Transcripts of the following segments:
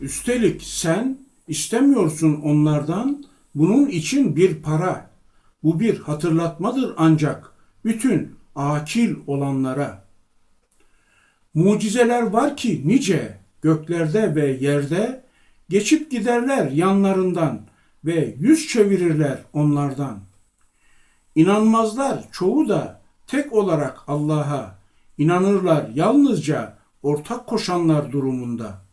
Üstelik sen istemiyorsun onlardan bunun için bir para. Bu bir hatırlatmadır ancak bütün akil olanlara. Mucizeler var ki nice göklerde ve yerde geçip giderler yanlarından ve yüz çevirirler onlardan. İnanmazlar çoğu da tek olarak Allah'a inanırlar yalnızca ortak koşanlar durumunda.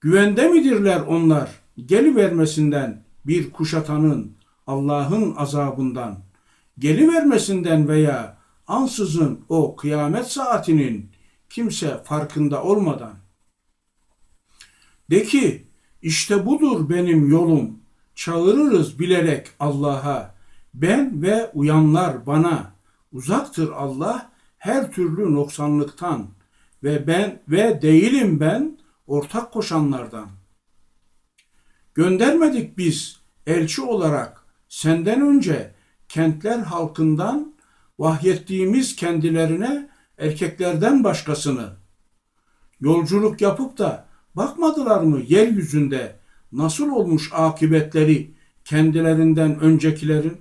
Güvende midirler onlar gelivermesinden bir kuşatanın Allah'ın azabından, gelivermesinden veya ansızın o kıyamet saatinin kimse farkında olmadan. De ki işte budur benim yolum, çağırırız bilerek Allah'a, ben ve uyanlar bana, uzaktır Allah her türlü noksanlıktan. Ve ben ve değilim ben ortak koşanlardan. Göndermedik biz elçi olarak senden önce kentler halkından vahyettiğimiz kendilerine erkeklerden başkasını. Yolculuk yapıp da bakmadılar mı yeryüzünde nasıl olmuş akıbetleri kendilerinden öncekilerin?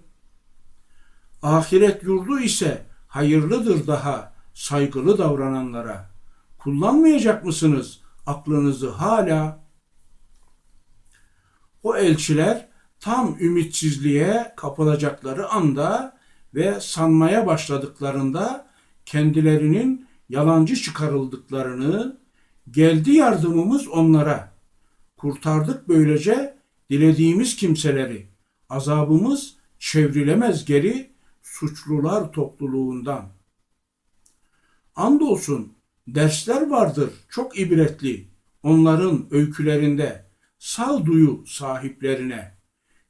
Ahiret yurdu ise hayırlıdır daha saygılı davrananlara. Kullanmayacak mısınız aklınızı hala? O elçiler tam ümitsizliğe kapılacakları anda ve sanmaya başladıklarında kendilerinin yalancı çıkarıldıklarını geldi yardımımız onlara. Kurtardık böylece dilediğimiz kimseleri. Azabımız çevrilemez geri suçlular topluluğundan. Andolsun dersler vardır çok ibretli onların öykülerinde sağduyu sahiplerine.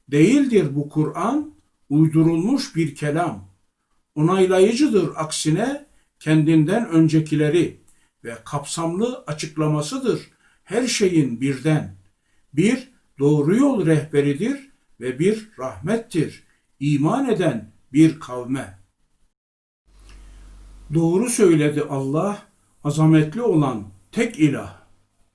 Değildir bu Kur'an uydurulmuş bir kelam. Onaylayıcıdır aksine kendinden öncekileri ve kapsamlı açıklamasıdır her şeyin birden. Bir doğru yol rehberidir ve bir rahmettir iman eden bir kavme. Doğru söyledi Allah, azametli olan tek ilah.